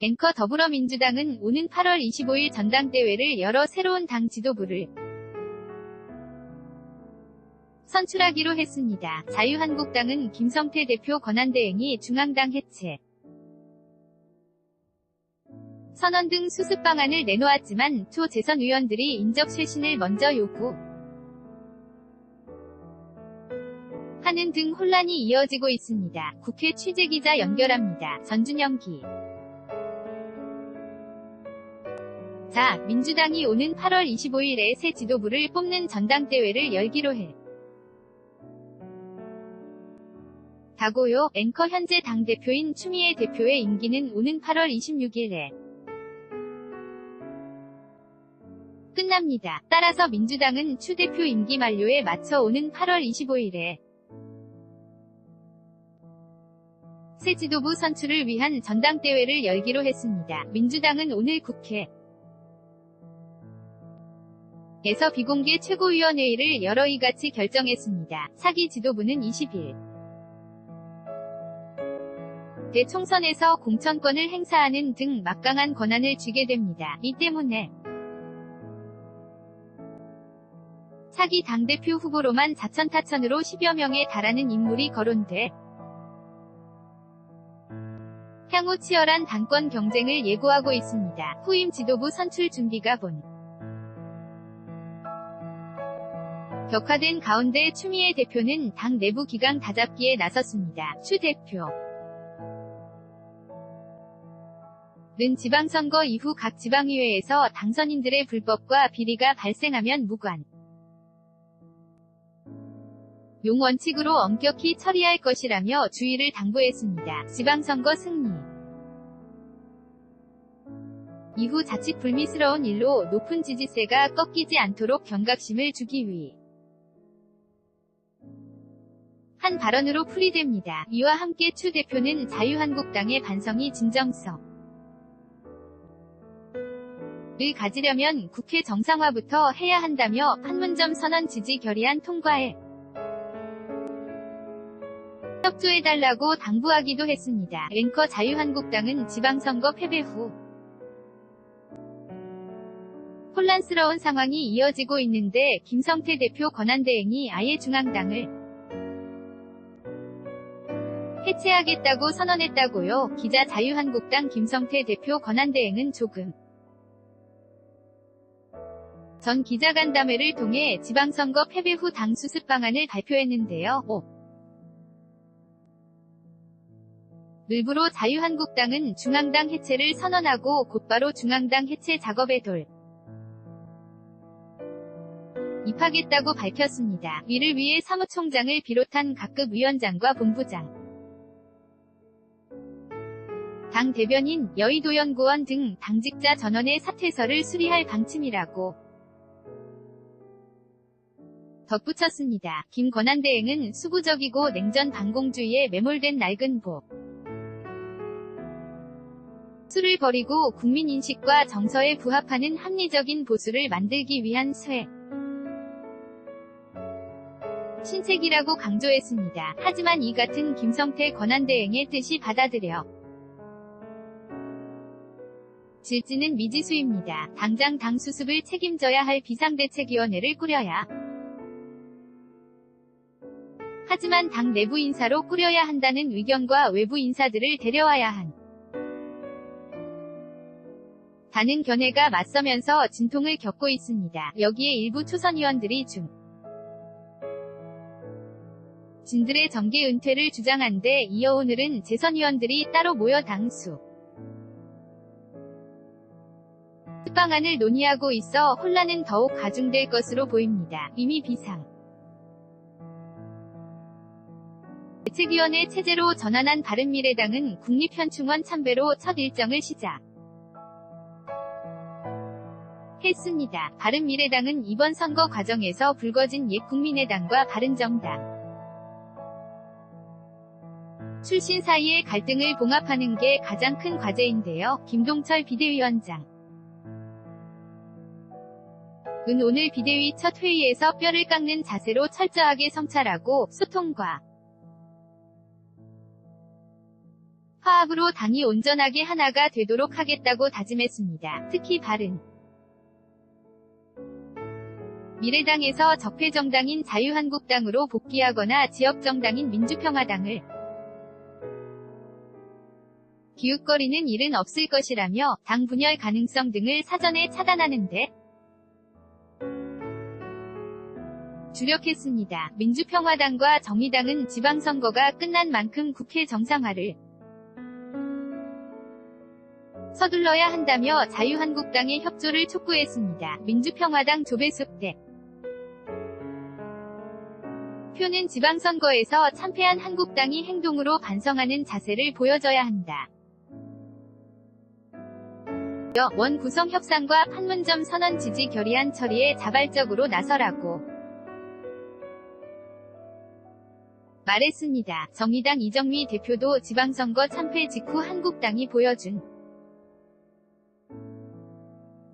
앵커 더불어민주당은 오는 8월 25일 전당대회를 열어 새로운 당 지도부를 선출하기로 했습니다. 자유한국당은 김성태 대표 권한대행이 중앙당 해체, 선언 등 수습 방안을 내놓았지만 초 재선 의원들이 인적 쇄신을 먼저 요구 하는 등 혼란이 이어지고 있습니다. 국회 취재기자 연결합니다. 전준영 기 자, 민주당이 오는 8월 25일에 새 지도부를 뽑는 전당대회를 열기로 해. 다고요, 앵커 현재 당대표인 추미애 대표의 임기는 오는 8월 26일에 끝납니다. 따라서 민주당은 추 대표 임기 만료에 맞춰 오는 8월 25일에 새 지도부 선출을 위한 전당대회를 열기로 했습니다. 민주당은 오늘 국회 에서 비공개 최고위원회의를 열어 이같이 결정했습니다. 차기 지도부는 20일 대총선에서 공천권을 행사하는 등 막강한 권한을 쥐게 됩니다. 이 때문에 차기 당대표 후보로만 자천타천으로 10여 명에 달하는 인물이 거론돼 향후 치열한 당권 경쟁을 예고하고 있습니다. 후임 지도부 선출 준비가 본 격화된 가운데 추미애 대표는 당 내부 기강 다잡기에 나섰습니다. 추 대표 는 지방선거 이후 각 지방의회에서 당선인들의 불법과 비리가 발생하면 무관 용 원칙으로 엄격히 처리할 것이라며 주의를 당부했습니다. 지방선거 승리 이후 자칫 불미스러운 일로 높은 지지세가 꺾이지 않도록 경각심을 주기 위. 한 발언으로 풀이됩니다. 이와 함께 추 대표는 자유한국당의 반성이 진정성 을 가지려면 국회 정상화부터 해야 한다며 판문점 선언 지지 결의안 통과에 협조해달라고 당부하기도 했습니다. 앵커 자유한국당은 지방선거 패배 후 혼란스러운 상황이 이어지고 있는데 김성태 대표 권한대행이 아예 중앙당을 해체하겠다고 선언했다고요. 기자 자유한국당 김성태 대표 권한대행은 조금 전 기자간담회를 통해 지방선거 패배 후 당 수습 방안을 발표했는데요. 5. 일부로 자유한국당은 중앙당 해체를 선언하고 곧바로 중앙당 해체 작업에 돌 입하겠다고 밝혔습니다. 이를 위해 사무총장을 비롯한 각급 위원장과 본부장, 당 대변인, 여의도연구원 등 당직자 전원의 사퇴서를 수리할 방침이라고 덧붙였습니다. 김 권한 대행은 수구적이고 냉전 반공주의에 매몰된 낡은 보 수를 버리고 국민 인식과 정서에 부합하는 합리적인 보수를 만들기 위한 쇠 신책이라고 강조했습니다. 하지만 이 같은 김성태 권한대행의 뜻이 받아들여 질지는 미지수입니다. 당장 당 수습을 책임져야 할 비상대책위원회를 꾸려야 하지만 당 내부 인사로 꾸려야 한다는 의견과 외부 인사들을 데려와야 한 다는 견해가 맞서면서 진통을 겪고 있습니다. 여기에 일부 초선 의원들이 중 진들의 정계 은퇴를 주장한데 이어 오늘은 재선 의원들이 따로 모여 당수 방안을 논의하고 있어 혼란은 더욱 가중될 것으로 보입니다. 이미 비상 대책위원회 체제로 전환한 바른미래당은 국립현충원 참배로 첫 일정을 시작 했습니다. 바른미래당은 이번 선거 과정에서 불거진 옛 국민의당과 바른정당 출신 사이의 갈등을 봉합하는 게 가장 큰 과제인데요. 김동철 비대위원장 은 오늘 비대위 첫 회의에서 뼈를 깎는 자세로 철저하게 성찰하고 소통과 화합으로 당이 온전하게 하나가 되도록 하겠다고 다짐했습니다. 특히 바른 미래당에서 적폐정당인 자유한국당으로 복귀하거나 지역정당인 민주평화당을 기웃거리는 일은 없을 것이라며 당 분열 가능성 등을 사전에 차단하는데 주력했습니다. 민주평화당과 정의당은 지방선거가 끝난 만큼 국회 정상화를 서둘러야 한다며 자유한국당의 협조를 촉구했습니다. 민주평화당 조배숙 대 표는 지방선거에서 참패한 한국당이 행동으로 반성하는 자세를 보여줘야 한다. 원 구성 협상과 판문점 선언 지지 결의안 처리에 자발적으로 나서라고 말했습니다. 정의당 이정미 대표도 지방선거 참패 직후 한국당이 보여준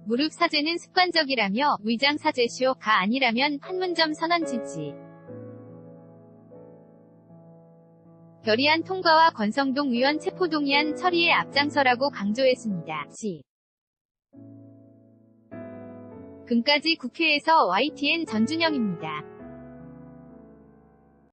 무릎 사죄는 습관적이라며 위장 사죄쇼가 아니라면 판문점 선언 지지. 결의안 통과와 권성동 의원 체포동의안 처리에 앞장서라고 강조했습니다. 시. 금까지 국회에서 YTN 전준영입니다.